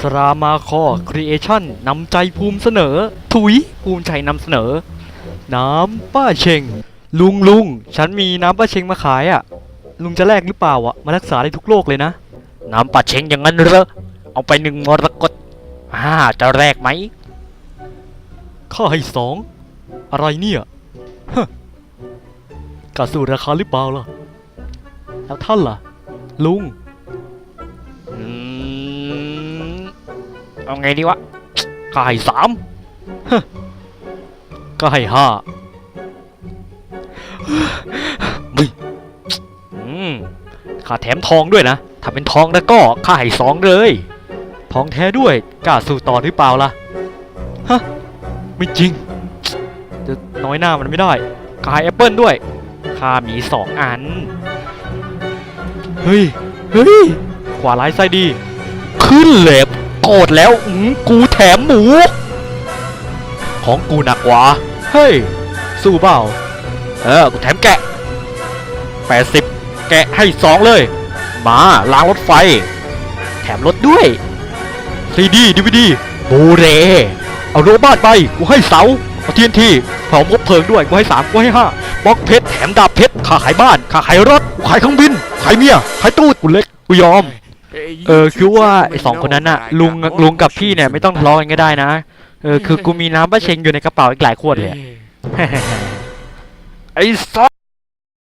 สรามาคอครีเอชั่นนำใจภูมิเสนอ ถุยภูมิใจนำเสนอ น้ำป้าเชง ลุงลุงฉันมีน้ำป้าเชงมาขายอะ่ะ ลุงจะแลกหรือเปล่าอะ มารักษาได้ทุกโรคเลยนะ น้ำป้าเชงอย่างนั้นเหรอเอาไปหนึ่งมรกตอ่าจะแลกไหมข้าให้สองอะไรเนี่ยฮะกาสู้ราคาหรือเปล่าล่ะแล้วท่านล่ะ ลุง เอาไงดีวะข้าให้สามก็ให้ห้ามึงข้าแถมทองด้วยนะ ถ้าเป็นทองแล้วก็ข้าให้สองเลย ทองแท้ด้วยกล้าสู้ต่อหรือเปล่าล่ะ ฮะ ไม่จริง จะน้อยหน้ามันไม่ได้ข้าให้แอปเปิลด้วยข้ามีสองอัน เฮ้ย เฮ้ย ขวาร้ายไส้ดี ขึ้นเล็บ โกรธแล้วอืกูแถมหมู ของกูหนักกว่า เฮ้ย สู้เปล่า เออ กูแถมแกะ 80 แกะให้สองเลย มาล้างรถไฟ แถมรถด้วยซีดีดีวีดีบูเร เอาโรบ้านไป กูให้เสา เอาทีนทีเผาคบเพลิงด้วย กูให้สามกูให้ห้าบล็อกเพชร แถมดาบเพชรค่าขายบ้านค่าขายรถ กูขายเครื่องบิน ขายเมีย ขายตู้กูเล็ก กูยอม เออคือว่าไอสองคนนั้นอะลุงลุงกับพี่เนี่ยไม่ต้องทะเลาะกันก็ได้นะ เออคือกูมีน้ำป้าเชงอยู่ในกระเป๋าอีกหลายขวดเลยอะไอ้สั